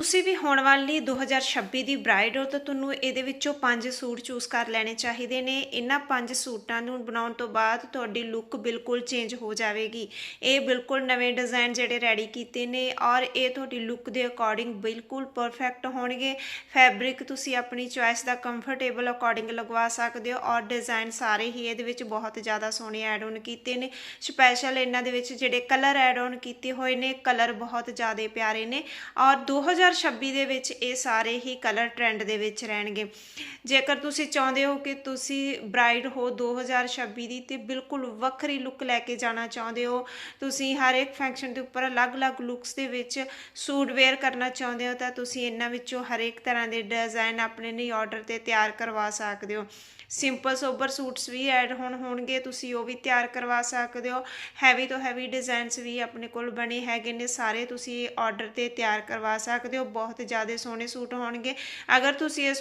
ਤੁਸੀਂ ਵੀ ਹੋਣ ਵਾਲੀ 2026 ਦੀ ਬ੍ਰਾਈਡ ਹੋ ਤਾਂ ਤੁਹਾਨੂੰ ਇਹਦੇ ਵਿੱਚੋਂ ਪੰਜ ਸੂਟ ਚੂਜ਼ ਕਰ ਲੈਣੇ ਚਾਹੀਦੇ ਨੇ। ਇਹਨਾਂ ਪੰਜ ਸੂਟਾਂ ਨੂੰ ਬਣਾਉਣ ਤੋਂ ਬਾਅਦ ਤੁਹਾਡੀ ਲੁੱਕ ਬਿਲਕੁਲ ਚੇਂਜ ਹੋ ਜਾਵੇਗੀ। ਇਹ ਬਿਲਕੁਲ ਨਵੇਂ ਡਿਜ਼ਾਈਨ ਜਿਹੜੇ ਰੈਡੀ ਕੀਤੇ ਨੇ ਔਰ ਇਹ ਤੁਹਾਡੀ ਲੁੱਕ ਦੇ ਅਕੋਰਡਿੰਗ ਬਿਲਕੁਲ ਪਰਫੈਕਟ ਹੋਣਗੇ। ਫੈਬਰਿਕ ਤੁਸੀਂ ਆਪਣੀ ਚੁਆਇਸ ਦਾ ਕੰਫਰਟੇਬਲ ਅਕੋਰਡਿੰਗ ਲਗਵਾ ਸਕਦੇ ਹੋ ਔਰ ਡਿਜ਼ਾਈਨ ਸਾਰੇ ਹੀ ਇਹਦੇ ਵਿੱਚ ਬਹੁਤ ਜ਼ਿਆਦਾ ਸੋਹਣੇ ਐਡ ਆਨ ਕੀਤੇ ਨੇ। ਸਪੈਸ਼ਲ ਇਹਨਾਂ ਦੇ ਵਿੱਚ ਜਿਹੜੇ ਕਲਰ ਐਡ ਆਨ ਕੀਤੇ ਹੋਏ ਨੇ ਕਲਰ ਬਹੁਤ ਜ਼ਿਆਦਾ ਪਿਆਰੇ ਨੇ। ਔਰ 2026 ਦੇ ਵਿੱਚ ਇਹ ਸਾਰੇ ਹੀ ਕਲਰ ਟ੍ਰੈਂਡ ਦੇ ਵਿੱਚ ਰਹਿਣਗੇ। ਜੇਕਰ ਤੁਸੀਂ ਚਾਹੁੰਦੇ ਹੋ ਕਿ ਤੁਸੀਂ ਬ੍ਰਾਈਡ ਹੋ 2026 ਦੀ, ਤੇ ਬਿਲਕੁਲ ਵੱਖਰੀ ਲੁੱਕ ਲੈ ਕੇ ਜਾਣਾ ਚਾਹੁੰਦੇ ਹੋ, ਤੁਸੀਂ ਹਰ ਇੱਕ ਫੰਕਸ਼ਨ ਦੇ ਉੱਪਰ ਅਲੱਗ-ਅਲੱਗ ਲੁੱਕਸ ਦੇ ਵਿੱਚ ਸੂਟ ਵੇਅਰ ਕਰਨਾ ਚਾਹੁੰਦੇ ਹੋ, ਤਾਂ ਤੁਸੀਂ ਇਹਨਾਂ ਵਿੱਚੋਂ ਹਰੇਕ ਤਰ੍ਹਾਂ ਦੇ ਡਿਜ਼ਾਈਨ ਆਪਣੇ ਲਈ ਆਰਡਰ ਤੇ ਤਿਆਰ ਕਰਵਾ ਸਕਦੇ ਹੋ। ਸਿੰਪਲ ਸੋਬਰ ਸੂਟਸ ਵੀ ਐਡ ਹੋਣ ਹੋਣਗੇ, ਤੁਸੀਂ ਉਹ ਵੀ ਤਿਆਰ ਕਰਵਾ ਸਕਦੇ ਹੋ। ਹੈਵੀ ਤੋਂ ਹੈਵੀ ਡਿਜ਼ਾਈਨਸ ਵੀ ਆਪਣੇ ਕੋਲ ਬਣੇ ਹੈਗੇ ਨੇ, ਸਾਰੇ ਤੁਸੀਂ ਆਰਡਰ ਤੇ ਤਿਆਰ ਕਰਵਾ ਸਕਦੇ ਹੋ। ਬਹੁਤ ਜ਼ਿਆਦਾ ਸੋਹਣੇ ਸੂਟ ਹੋਣਗੇ। ਅਗਰ ਤੁਸੀਂ ਇਹ